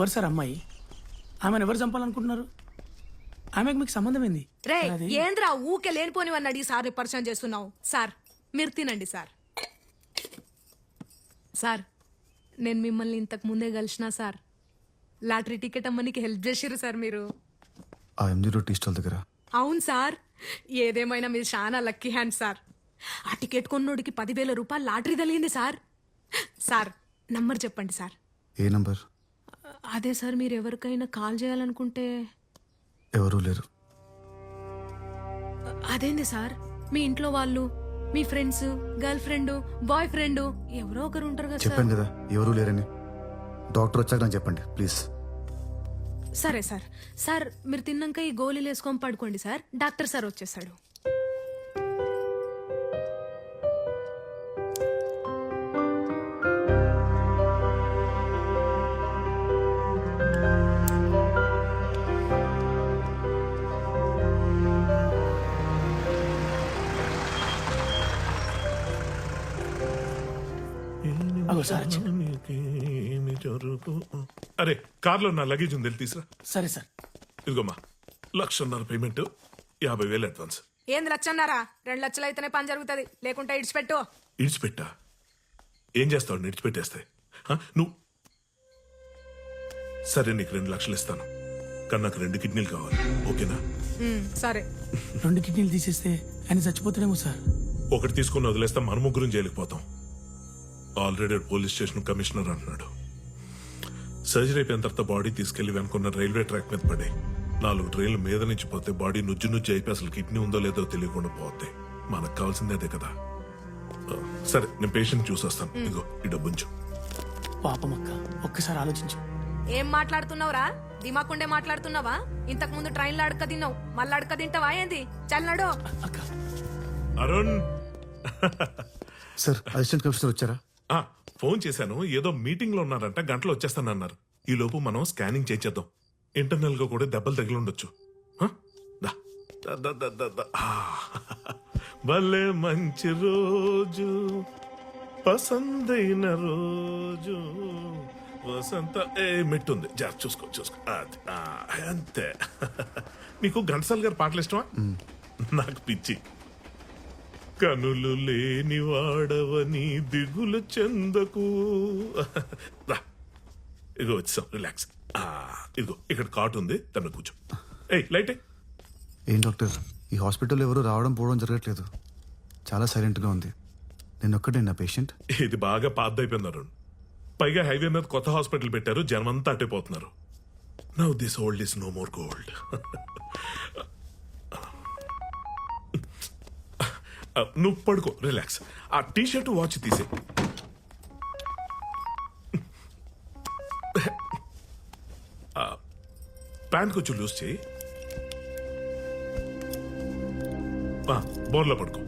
ఎవరు సార్ అమ్మాయి? ఆమెను ఎవరు చంపాలనుకుంటున్నారు? ఆమెకు మీకు సంబంధం ఏంది? రే ఏంద్రా ఊకే లేనిపోనివని అడిగి సార్ని పరిచయం చేస్తున్నావు? సార్ మీరు తినండి సార్. సార్ నేను మిమ్మల్ని ఇంతకు ముందే కలిసిన సార్ లాటరీ టికెట్ అమ్మనికి హెల్ప్ చేసిర్రు సార్ మీరు. ఆ ఎంజీ రోడ్ టీ స్టాల్ దగ్గర. అవును సార్ ఏదేమైనా మీరు చాలా లక్కీ హ్యాండ్ సార్. ఆ టికెట్ కొన్నోడికి పదివేల రూపాయలు లాటరీ తగిలింది సార్. సార్ నంబర్ చెప్పండి సార్. ఏ నంబర్? అదే సార్ మీరు ఎవరికైనా కాల్ చేయాలనుకుంటే. ఎవరూ లేరు. అదేంది సార్ మీ ఇంట్లో వాళ్ళు మీ friends girl friend boy friend ఎవరో ఒకరు ఉంటారు కదా సార్. చెప్పాను కదా ఎవరూ లేరని. డాక్టర్ వచ్చాక నాకు చెప్పండి ప్లీజ్. సరే సార్ సార్ మీరు తిన్నాక ఈ గోళీలు వేసుకొని పడుకోండి సార్. డాక్టర్ సార్ వచ్చేసాడు. సార్ అరే కార్లో నా లగేజ్ ఉంది వెళ్ళి తీసురా. సరే సార్. ఇదిగోమ్మా లక్షన్నర పేమెంట్ యాభై వేలు అడ్వాన్స్ ఏంది లచ్చన్నారా రెండు లక్షలు అయితేనే పని జరుగుతుంది. లేకుంటే ఇడిచిపెట్టు. ఇడిచిపెట్టా? ఏం చేస్తావు? ఇడిచిపెట్టేస్తే? నువ్వు సరే నీకు రెండు లక్షలు ఇస్తాను. కానీ నాకు రెండు కిడ్నీలు కావాలి. ఓకేనా? ఉమ్, సరే. రెండు కిడ్నీలు తీసేస్తే ఆయన చచ్చిపోతాడేమో సార్. ఒకటి తీసుకుని వదిలేస్తే మన ముగ్గురం జైలుకి ఆల్రెడీ పోలీస్ స్టేషన్ కమిషనర్ అంటున్నాడు. సర్జరీ అయిపోయిన తర్వాత బాడీ తీసుకెళ్ళి వెనుకున్న రైల్వే ట్రాక్ మీద పడి. నాలుగు ట్రైన్లు మీద నుంచి పోతే బాడీ నుజ్జు నుజ్జు అయిపోయి అసలు కిడ్నీ ఉందో లేదో తెలియకుండా పోతే. మనకు కావాల్సిందే అదే కదా. సరే నేను పేషెంట్ చూసొస్తాను. ఇగో ఈ డబ్బుంచు పాపం అక్క ఒక్కసారి ఆలోచించు. ఏం మాట్లాడుతున్నావురా? దిమాకుండే మాట్లాడుతున్నావా? ఇంతకు ముందు ట్రైన్లో అడక తిన్నావు మళ్ళీ అడక తింటావా ఏంది? చల్లడు అక్క. అరుణ్! సార్ అసిస్టెంట్ కమిషనర్ వచ్చారా? ఆ, ఫోన్ చేశాను. ఏదో మీటింగ్లో ఉన్నారంట గంటలో వచ్చేస్తానన్నారు. ఈ లోపు మనం స్కానింగ్ చేసేద్దాం. ఇంటర్నల్గా కూడా దెబ్బలు తగిలి ఉండొచ్చు. ఆ? దా. దా, దా, దా, దా, దా. ఆ. భలే మంచి రోజు. పసందైన రోజు. వసంత ఏ మెట్టుంది జాగ్రత్త చూసుకో చూసుకో. అది, ఆ, అంతే. నీకు ఘంటసాల గారి పాటలు ఇష్టమా? నాకు పిచ్చి. కనులు లేని వాడవని దిగులు చెందకు. రా. ఇదిగో వచ్చాం రిలాక్స్. ఆ, ఇదిగో ఇక్కడ కాట్ ఉంది తన కూర్చో. ఏయ్ లైట్. ఏం. డాక్టర్? ఈ హాస్పిటల్ ఎవరు రావడం పోవడం జరగట్లేదు. చాలా సైలెంట్గా ఉంది. నేను ఒక్కటే నా పేషెంట్? ఇది బాగా పాద్దయిపోయింది అరుణ్ పైగా హైవే మీద కొత్త హాస్పిటల్ పెట్టారు జనమంతా అట్టేపోతున్నారు now this old is no more gold నువ్వు పడుకో రిలాక్స్ ఆ టీ షర్ట్ వాచ్ తీసే ప్యాంట్ కొంచెం లూజ్ చేయి. ఆ, బోర్లో పడుకో.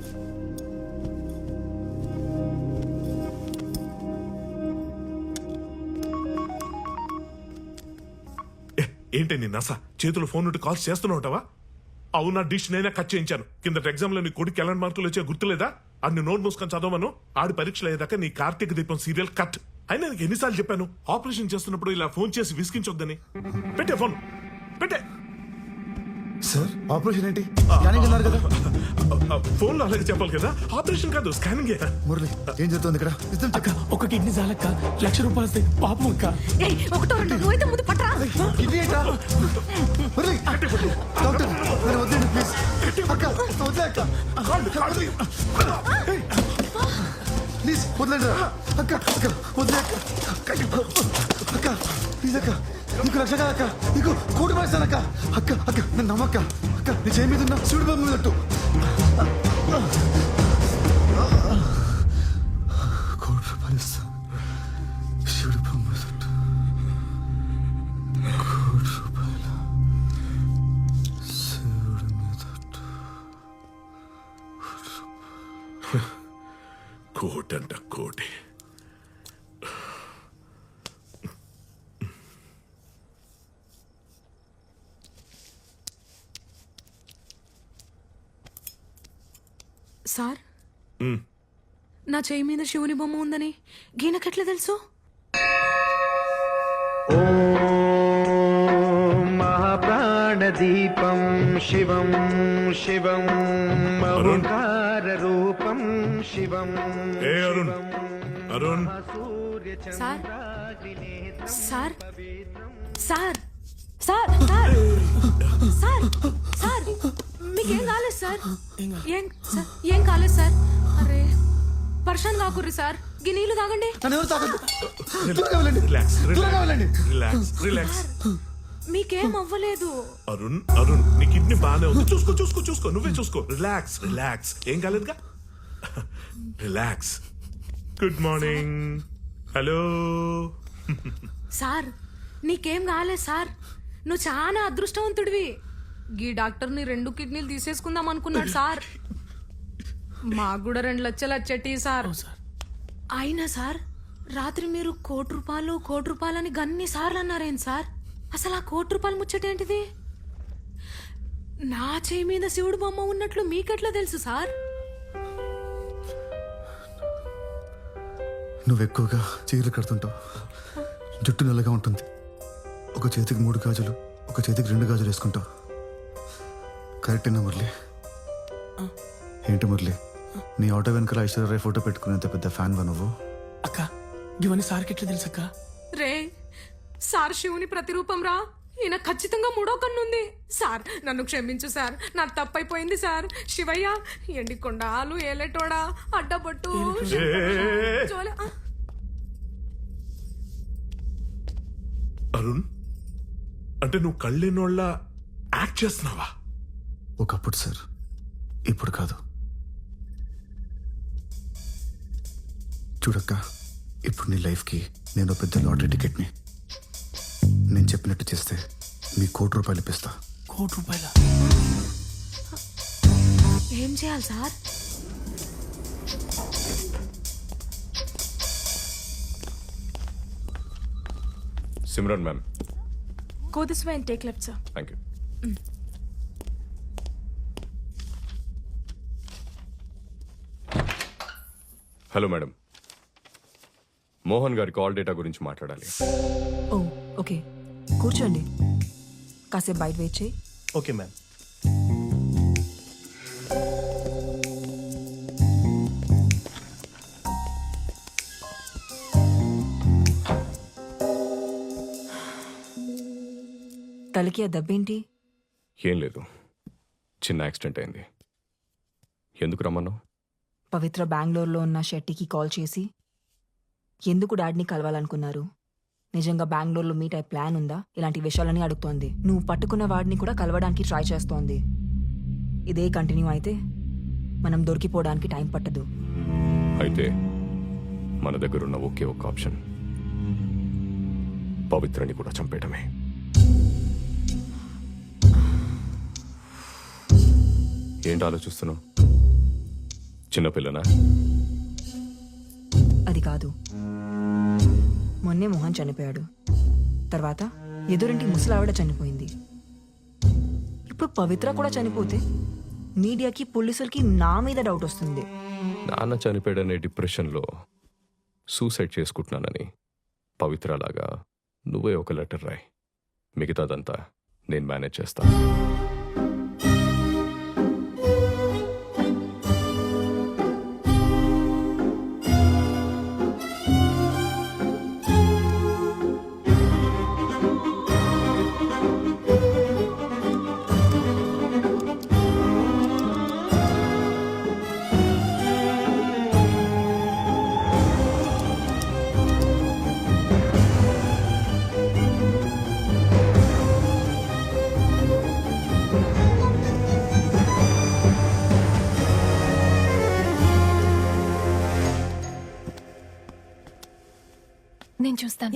ఏ, ఏంటి నీ నస? చేతులు ఫోన్ నుండి కాల్స్ చేస్తున్నావుటవా అవునా డిష్ నేనే కట్ చేయించాను. కింద ఎగ్జామ్లో నీ కొడుకు ఎలాంటి మార్కులు వచ్చా గుర్తులేదా? అన్ని నోట్ మూసుకొని చదవమను. ఆడి పరీక్షలు అయ్యేదాకా నీ కార్తీక దీపం సీరియల్ కట్ అయినా నీకు ఎన్నిసార్లు చెప్పాను? ఆపరేషన్ చేస్తున్నప్పుడు ఇలా ఫోన్ చేసి విసిగించొద్దని. పెట్టే ఫోన్. పెట్టే. సార్ ఆపరేషన్ ఏంటి? స్కానింగ్ అన్నారు కదా. ఫోన్లో అలాగే చెప్పాలి కదా. ఆపరేషన్ కాదు స్కానింగ్. మురళి ఏం జరుగుతుంది ఇక్కడ? నిజం చెప్పు. ఒక కిడ్నీ చాలక్క లక్ష రూపాయలు వస్తాయి. పాపం అక్క. ఏయ్ ఒకటో రెండు నువ్వైతే ముందు పట్టరా ఇది ఏంట్రా? మురళి డాక్టర్ నన్ను వద్దండి ప్లీజ్. అక్క వద్దే అక్క. ప్లీజ్ వదలండి. అక్క అక్క వద్దే అక్క. అక్క ప్లీజ్ అక్క. నీకు లక్ష కాదు అక్క నీకు కోటి పడేస్తాను అక్క అక్క అక్క నన్ను నమ్మక్క. అక్క నీ చేయి మీద ఉన్న శివుడి బొమ్మ మీద అట్టు. కోటి రూపాయలు శివుడి బొమ్మ మీద అట్టు. కోటి. సార్? నా చేయి మీద శివుని బొమ్మ ఉందని గీనకెట్లా తెలుసు? దీపం శివం శివం మహుంకార రూపం శివం ఏ Arun? Arun? Sir? Sir? Sir? Sir? Sir? Sir? Sir? మీకేం కాలేదు సార్? ఏం సార్ ఏం కాలేదు సార్? అరే పర్షాన్ కాకుర్రి సార్. గీ నీళ్ళు తాగండి. నన్ను ఎవరు వెళ్ళండి. రిలాక్స్ వెళ్ళండి. రిలాక్స్ రిలాక్స్ మీకేం అవ్వలేదు. అరుణ్ అరుణ్ నీ కిడ్నీ బాగానే ఉంది. చూసుకో చూసుకో చూసుకో నువ్వే చూసుకో. రిలాక్స్ రిలాక్స్ ఏం కాలేదుగా? Relax good morning hello sir నీకేం కాలేదు సార్. నువ్వు చాలా అదృష్టవంతుడివి. గీ డాక్టర్ని రెండు కిడ్నీలు తీసేసుకుందాం అనుకున్నాడు సార్. మాకు కూడా రెండు లక్షలు వచ్చేటి సార్. సార్. అయినా సార్ రాత్రి మీరు కోటి రూపాయలు కోటి రూపాయలని గన్ని సార్లు అన్నారేం సార్? అసలు ఆ కోటి రూపాయలు ముచ్చటేంటిది నా చేయి మీద శివుడు బొమ్మ ఉన్నట్లు మీకెట్లా తెలుసు సార్? నువ్వు ఎక్కువగా చీరలు కడుతుంటావు. జుట్టు నల్లగా ఉంటుంది. ఒక చేతికి మూడు గాజులు ఒక చేతికి రెండు గాజులు వేసుకుంటావు. కరెక్టేనా మురళి. ఏంటి మురళి? నీ ఆటో వెనకాల ఐశ్వర్యరాయ్ ఫోటో పెట్టుకునేంత పెద్ద ఫ్యాన్ వా నువ్వు? అక్క ఇవన్నీ సార్కి ఎట్లా తెలుసు అక్క? రే సార్ శివుని ప్రతిరూపం రా. ఈయన ఖచ్చితంగా మూడో కన్నుంది సార్ నన్ను క్షమించు సార్. నా తప్పైపోయింది సార్. శివయ్య ఎండికొండాలు ఏలేటోడా అడ్డబొట్టు జోలె- ఆ. అరుణ్ అంటే నువ్వు కళ్ళేనోళ్ళ యాక్ట్ చేస్తున్నావా? ఒకప్పుడు సార్ ఇప్పుడు కాదు. చూడక్క ఇప్పుడు నీ లైఫ్కి నేను పెద్ద లాటరీ టికెట్ని. నేను చెప్పినట్టు చేస్తే మీ కోటి రూపాయలు ఇప్పిస్తా. కోటి రూపాయల? ఏం చేయాలి sir? Simran ma'am. Go this way and take left, sir. Thank you hello madam. Mohan గారి కాల్ డేటా గురించి మాట్లాడాలి. ఓ ఓకే. కూర్చోండి. కాసేపు బయట వెయిట్ చేయి. Okay ma'am. తలకి ఆ దెబ్బేంటి ఏం లేదు. చిన్న యాక్సిడెంట్ అయింది. ఎందుకు రమ్మన్నావు? పవిత్ర బెంగళూరులో ఉన్న షెట్టికి కాల్ చేసి ఎందుకు డాడీని కలవాలనుకున్నారు? నిజంగా బెంగళూరులో మీట్ అయ్యే ప్లాన్ ఉందా? ఇలాంటి విషయాలని అడుగుతోంది. నువ్వు పట్టుకున్న వాడిని కూడా కలవడానికి ట్రై చేస్తోంది. ఇదే కంటిన్యూ అయితే మనం దొరికిపోవడానికి టైం పట్టదు. అయితే మన దగ్గర ఉన్న ఒకే ఒక ఆప్షన్. పవిత్రని కూడా చంపేయటమే. ఏంటి ఆలోచిస్తున్నావు? చిన్నపిల్లనా? అది కాదు. మొన్నే మోహన్ చనిపోయాడు. తర్వాత ఎదురింటి ముసలావిడ చనిపోయింది. ఇప్పుడు పవిత్ర కూడా చనిపోతే మీడియాకి పోలీసులకి నా మీద డౌట్ వస్తుంది. నాన్న చనిపోయాడనే డిప్రెషన్లో సూసైడ్ చేసుకుంటున్నానని పవిత్రలాగా నువ్వే ఒక లెటర్ రాయి. మిగతాదంతా నేను మేనేజ్ చేస్తాను చూస్తాను